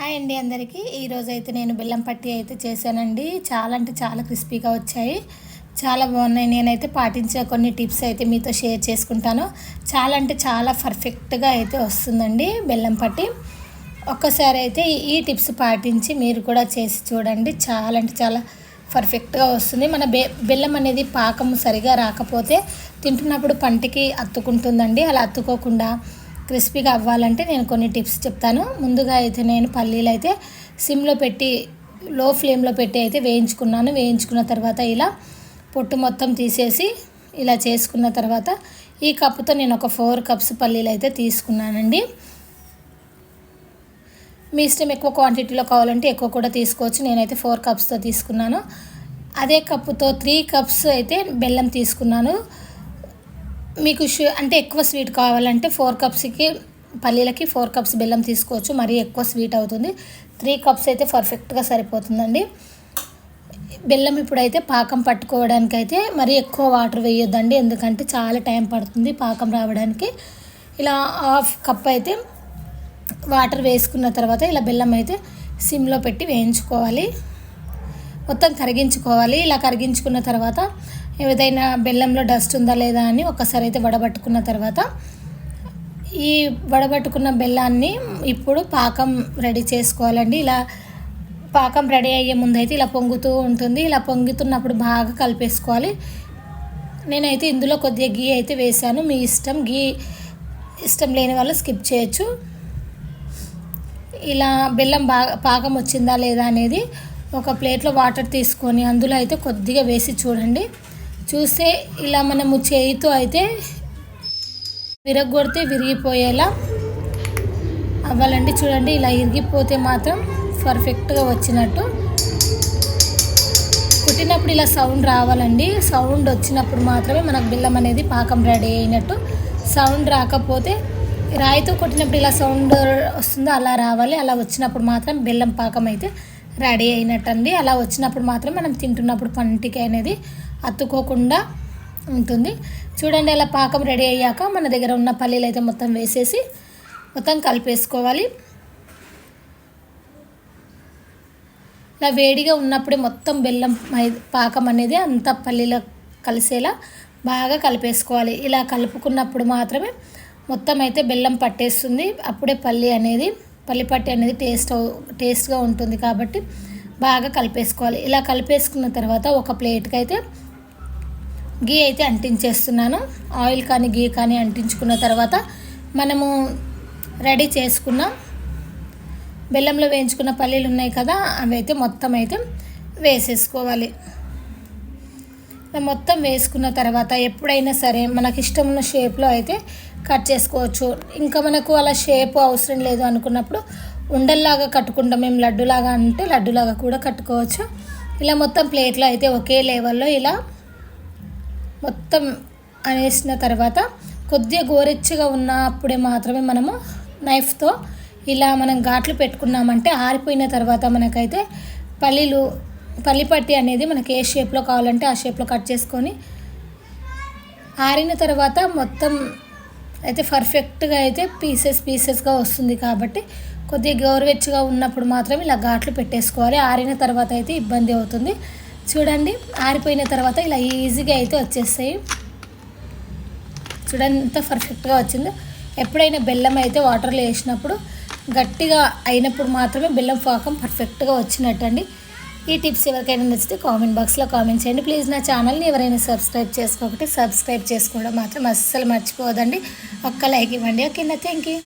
Hi అండి అందరికీ. ఈరోజు అయితే నేను బెల్లం పట్టి అయితే చేశానండి. చాలా అంటే చాలా క్రిస్పీగా వచ్చాయి. చాలా బాగున్నాయి. నేనైతే పాటించే కొన్ని టిప్స్ అయితే మీతో షేర్ చేసుకుంటాను. చాలా అంటే చాలా పర్ఫెక్ట్గా అయితే వస్తుందండి బెల్లం పట్టి. ఒక్కసారి అయితే ఈ టిప్స్ పాటించి మీరు కూడా చేసి చూడండి. చాలా అంటే చాలా పర్ఫెక్ట్గా వస్తుంది. మన బె బెల్లం అనేది పాకం సరిగా రాకపోతే తింటున్నప్పుడు పంటికి అత్తుకుంటుందండి. అలా అత్తుకోకుండా క్రిస్పీగా అవ్వాలంటే నేను కొన్ని టిప్స్ చెప్తాను. ముందుగా అయితే నేను పల్లీలు అయితే సిమ్లో పెట్టి లో ఫ్లేమ్లో పెట్టి అయితే వేయించుకున్నాను. వేయించుకున్న తర్వాత ఇలా పొట్టు మొత్తం తీసేసి ఇలా చేసుకున్న తర్వాత ఈ కప్పుతో నేను ఒక ఫోర్ కప్స్ పల్లీలు అయితే తీసుకున్నానండి. మీ ఇష్టం ఎక్కువ క్వాంటిటీలో కావాలంటే ఎక్కువ కూడా తీసుకోవచ్చు. నేనైతే ఫోర్ కప్స్తో తీసుకున్నాను. అదే కప్పుతో త్రీ కప్స్ అయితే బెల్లం తీసుకున్నాను. మీకు షూ అంటే ఎక్కువ స్వీట్ కావాలంటే ఫోర్ కప్స్కి పల్లీలకి ఫోర్ కప్స్ బెల్లం తీసుకోవచ్చు. మరీ ఎక్కువ స్వీట్ అవుతుంది. త్రీ కప్స్ అయితే పర్ఫెక్ట్గా సరిపోతుందండి. బెల్లం ఇప్పుడైతే పాకం పట్టుకోవడానికి అయితే మరీ ఎక్కువ వాటర్ వేయొద్దండి. ఎందుకంటే చాలా టైం పడుతుంది పాకం రావడానికి. ఇలా హాఫ్ కప్ అయితే వాటర్ వేసుకున్న తర్వాత ఇలా బెల్లం అయితే సిమ్లో పెట్టి వేయించుకోవాలి. మొత్తం కరిగించుకోవాలి. ఇలా కరిగించుకున్న తర్వాత ఏదైనా బెల్లంలో డస్ట్ ఉందా లేదా అని ఒకసారి అయితే వడబట్టుకున్న తర్వాత ఈ వడబట్టుకున్న బెల్లాన్ని ఇప్పుడు పాకం రెడీ చేసుకోవాలండి. ఇలా పాకం రెడీ అయ్యే ముందు అయితే ఇలా పొంగుతూ ఉంటుంది. ఇలా పొంగుతున్నప్పుడు బాగా కలిపేసుకోవాలి. నేనైతే ఇందులో కొద్దిగా గీ అయితే వేసాను మీ ఇష్టం గీ ఇష్టం లేని వాళ్ళు స్కిప్ చేయొచ్చు. ఇలా బెల్లం బాగా పాకం వచ్చిందా లేదా అనేది ఒక ప్లేట్లో వాటర్ తీసుకొని అందులో అయితే కొద్దిగా వేసి చూడండి. చూస్తే ఇలా మనము చేయితో అయితే విరగొడితే విరిగిపోయేలా అవ్వాలండి. చూడండి ఇలా ఇరిగిపోతే మాత్రం పర్ఫెక్ట్గా వచ్చినట్టు. కుట్టినప్పుడు ఇలా సౌండ్ రావాలండి. సౌండ్ వచ్చినప్పుడు మాత్రమే మనకు బెల్లం అనేది పాకం రెడీ అయినట్టు. సౌండ్ రాకపోతే రాయితో కొట్టినప్పుడు ఇలా సౌండ్ వస్తుందో అలా రావాలి. అలా వచ్చినప్పుడు మాత్రం బెల్లం పాకం అయితే రెడీ అయినట్టు అండి అలా వచ్చినప్పుడు మాత్రం మనం తింటున్నప్పుడు పంటికి అనేది అత్తుకోకుండా ఉంటుంది. చూడండి అలా పాకం రెడీ అయ్యాక మన దగ్గర ఉన్న పల్లీలు అయితే మొత్తం వేసేసి మొత్తం కలిపేసుకోవాలి. ఇలా వేడిగా ఉన్నప్పుడే మొత్తం బెల్లం పాకం అనేది అంత పల్లీలో కలిసేలా బాగా కలిపేసుకోవాలి. ఇలా కలుపుకున్నప్పుడు మాత్రమే మొత్తం అయితే బెల్లం పట్టేస్తుంది. అప్పుడే పల్లి అనేది పల్లిపట్టి అనేది టేస్ట్ టేస్ట్గా ఉంటుంది కాబట్టి బాగా కలిపేసుకోవాలి. ఇలా కలిపేసుకున్న తర్వాత ఒక ప్లేట్కి అయితే గీ అయితే అంటించేస్తున్నాను. ఆయిల్ కానీ గీ కానీ అంటించుకున్న తర్వాత మనము రెడీ చేసుకున్న బెల్లంలో వేయించుకున్న పల్లీలు ఉన్నాయి కదా అవి అయితే మొత్తం అయితే వేసేసుకోవాలి. మొత్తం వేసుకున్న తర్వాత ఎప్పుడైనా సరే మనకి ఇష్టం ఉన్న షేప్లో అయితే కట్ చేసుకోవచ్చు. ఇంకా మనకు అలా షేప్ అవసరం లేదు అనుకున్నప్పుడు ఉండల్లాగా కట్టుకుంటాం. మేము లడ్డులాగా అంటే లడ్డులాగా కూడా కట్టుకోవచ్చు. ఇలా మొత్తం ప్లేట్లో అయితే ఒకే లెవెల్లో ఇలా మొత్తం అనేసిన తర్వాత కొద్దిగా గోరెచ్చగా ఉన్నప్పుడే మాత్రమే మనము నైఫ్తో ఇలా మనం ఘాట్లు పెట్టుకున్నామంటే ఆరిపోయిన తర్వాత మనకైతే పల్లీలు పల్లిపట్టి అనేది మనకి ఏ షేప్లో కావాలంటే ఆ షేప్లో కట్ చేసుకొని ఆరిన తర్వాత మొత్తం అయితే పర్ఫెక్ట్గా అయితే పీసెస్ పీసెస్గా వస్తుంది కాబట్టి కొద్దిగా గోరువెచ్చగా ఉన్నప్పుడు మాత్రం ఇలా ఘాట్లు పెట్టేసుకోవాలి. ఆరిన తర్వాత అయితే ఇబ్బంది అవుతుంది. చూడండి ఆరిపోయిన తర్వాత ఇలా ఈజీగా అయితే వచ్చేస్తాయి. చూడండి ఎంత పర్ఫెక్ట్గా వచ్చిందో. ఎప్పుడైనా బెల్లం అయితే వాటర్లో వేసినప్పుడు గట్టిగా అయినప్పుడు మాత్రమే బెల్లం పాకం పర్ఫెక్ట్గా వచ్చినట్టు అండి ఈ టిప్స్ ఎవరికైనా నచ్చితే కామెంట్ బాక్స్లో కామెంట్ చేయండి. ప్లీజ్ నా ఛానల్ని ఎవరైనా సబ్స్క్రైబ్ చేసుకోకపోతే సబ్స్క్రైబ్ చేసుకోవడం మాత్రం అస్సలు మర్చిపోదండి ఒక్క లైక్ ఇవ్వండి. ఓకేనా థ్యాంక్ యూ